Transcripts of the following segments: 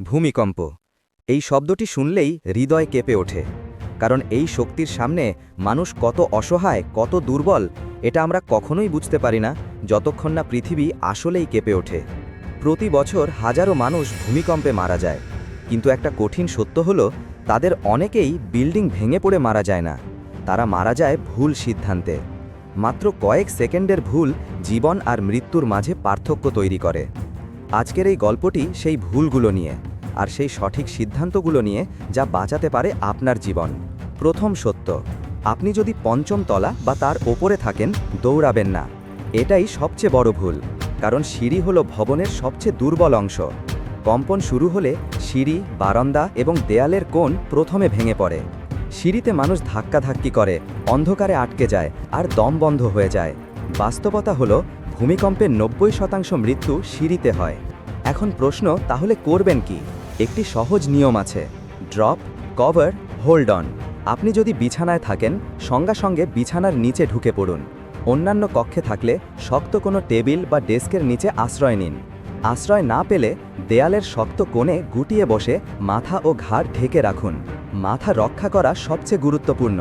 ভূমিকম্প। এই শব্দটি শুনলেই হৃদয় কেঁপে ওঠে, কারণ এই শক্তির সামনে মানুষ কত অসহায়, কত দুর্বল, এটা আমরা কখনোই বুঝতে পারি না, যতক্ষণ না পৃথিবী আসলেই কেঁপে ওঠে। প্রতি বছর হাজারো মানুষ ভূমিকম্পে মারা যায়, কিন্তু একটা কঠিন সত্য হলো, তাদের অনেকেই বিল্ডিং ভেঙে পড়ে মারা যায় না, তারা মারা যায় ভুল সিদ্ধান্তে। মাত্র কয়েক সেকেন্ডের ভুল জীবন আর মৃত্যুর মাঝে পার্থক্য তৈরি করে। আজকের এই গল্পটি সেই ভুলগুলো নিয়ে। আর সেই সঠিক সিদ্ধান্তগুলো নিয়ে যা বাঁচাতে পারে আপনার জীবন। প্রথম সত্য, আপনি যদি পঞ্চম তলা বা তার ওপরে থাকেন, দৌড়াবেন না। এটাই সবচেয়ে বড় ভুল, কারণ সিঁড়ি হলো ভবনের সবচেয়ে দুর্বল অংশ। কম্পন শুরু হলে সিঁড়ি, বারান্দা এবং দেয়ালের কোণ প্রথমে ভেঙে পড়ে। সিঁড়িতে মানুষ ধাক্কাধাক্কি করে, অন্ধকারে আটকে যায় আর দম বন্ধ হয়ে যায়। বাস্তবতা হলো ভূমিকম্পের নব্বই শতাংশ মৃত্যু সিঁড়িতে হয়। এখন প্রশ্ন, তাহলে করবেন কি? একটি সহজ নিয়ম আছে। Drop, cover, hold on. আপনি যদি বিছানায় থাকেন, সঙ্গে সঙ্গে বিছানার নিচে ঢুকে পড়ুন। অন্যান্য কক্ষে থাকলে শক্ত কোনো টেবিল বা ডেস্কের নিচে আশ্রয় নিন। আশ্রয় না পেলে দেয়ালের শক্ত কোণে গুটিয়ে বসে মাথা ও ঘাড় ঢেকে রাখুন। মাথা রক্ষা করা সবচেয়ে গুরুত্বপূর্ণ,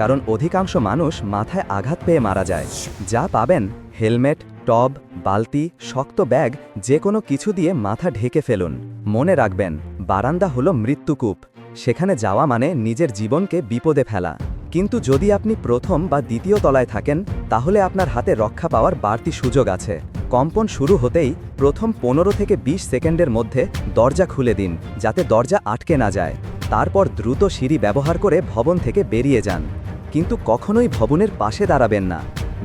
কারণ অধিকাংশ মানুষ মাথায় আঘাত পেয়ে মারা যায়। যা পাবেন হেলমেট টব, বালতি, শক্ত ব্যাগ যে কোনো কিছু দিয়ে মাথা ঢেকে ফেলুন। মনে রাখবেন, বারান্দা হলো মৃত্যুকূপ সেখানে যাওয়া মানে নিজের জীবনকে বিপদে ফেলা। কিন্তু যদি আপনি প্রথম বা দ্বিতীয় তলায় থাকেন, তাহলে আপনার হাতে রক্ষা পাওয়ার বাড়তি সুযোগ আছে। কম্পন শুরু হতেই প্রথম পনেরো থেকে ২০ সেকেন্ডের মধ্যে দরজা খুলে দিন, যাতে দরজা আটকে না যায়। তারপর দ্রুত সিঁড়ি ব্যবহার করে ভবন থেকে বেরিয়ে যান। কিন্তু কখনোই ভবনের পাশে দাঁড়াবেন না।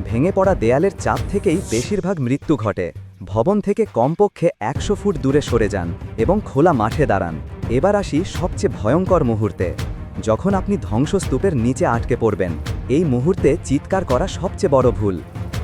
ভেঙে পড়া দেয়ালের চাপ থেকেই বেশিরভাগ মৃত্যু ঘটে। ভবন থেকে কমপক্ষে একশো ফুট দূরে সরে যান এবং খোলা মাঠে দাঁড়ান। এবার আসি সবচেয়ে ভয়ঙ্কর মুহূর্তে। যখন আপনি ধ্বংসস্তূপের নিচে আটকে পড়বেন, এই মুহূর্তে চিৎকার করা সবচেয়ে বড় ভুল।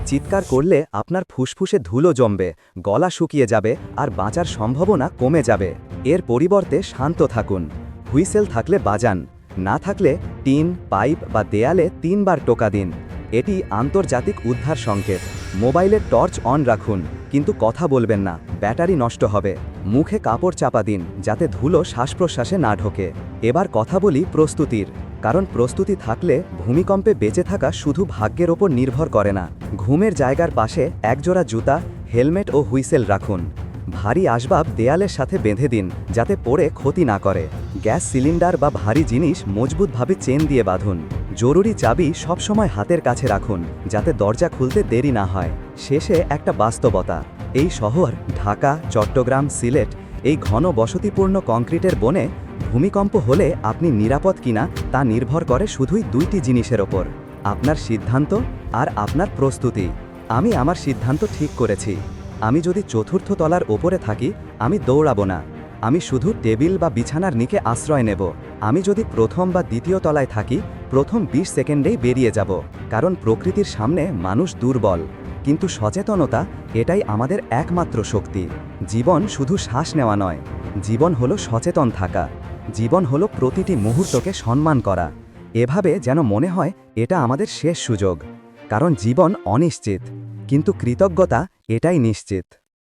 চিৎকার করলে আপনার ফুসফুসে ধুলো জমবে, গলা শুকিয়ে যাবে আর বাঁচার সম্ভাবনা কমে যাবে। এর পরিবর্তে শান্ত থাকুন। হুইসেল থাকলে বাজান, না থাকলে টিন, পাইপ বা দেয়ালে তিনবার টোকা দিন। এটি আন্তর্জাতিক উদ্ধার সংকেত। মোবাইলের টর্চ অন রাখুন, কিন্তু কথা বলবেন না, ব্যাটারি নষ্ট হবে। মুখে কাপড় চাপা দিন, যাতে ধুলো শ্বাস প্রশ্বাসে না ঢোকে। এবার কথা বলি প্রস্তুতির, কারণ প্রস্তুতি থাকলে ভূমিকম্পে বেঁচে থাকা শুধু ভাগ্যের ওপর নির্ভর করে না। ঘুমের জায়গার পাশে একজোড়া জুতা, হেলমেট ও হুইসেল রাখুন। ভারী আসবাব দেয়ালের সাথে বেঁধে দিন, যাতে পড়ে ক্ষতি না করে। গ্যাস সিলিন্ডার বা ভারী জিনিস মজবুতভাবে চেন দিয়ে বাঁধুন। জরুরি চাবি সবসময় হাতের কাছে রাখুন, যাতে দরজা খুলতে দেরি না হয়। শেষে একটা বাস্তবতা। এই শহর, ঢাকা, চট্টগ্রাম, সিলেট, এই ঘন বসতিপূর্ণ কংক্রিটের বনে ভূমিকম্প হলে আপনি নিরাপদ কিনা তা নির্ভর করে শুধুই দুইটি জিনিসের ওপর। আপনার সিদ্ধান্ত আর আপনার প্রস্তুতি। আমি আমার সিদ্ধান্ত ঠিক করেছি। আমি যদি চতুর্থ তলার ওপরে থাকি, আমি দৌড়াবো না। আমি শুধু টেবিল বা বিছানার নিকে আশ্রয় নেব। আমি যদি প্রথম বা দ্বিতীয় তলায় থাকি প্রথম ২০ সেকেন্ডেই বেরিয়ে যাব, কারণ প্রকৃতির সামনে মানুষ দুর্বল। কিন্তু সচেতনতা, এটাই আমাদের একমাত্র শক্তি। জীবন শুধু শ্বাস নেওয়া নয়, জীবন হলো সচেতন থাকা। জীবন হলো প্রতিটি মুহূর্তকে সম্মান করা। এভাবে যেন মনে হয়, এটা আমাদের শেষ সুযোগ। কারণ জীবন অনিশ্চিত, কিন্তু কৃতজ্ঞতা এটাই নিশ্চিত।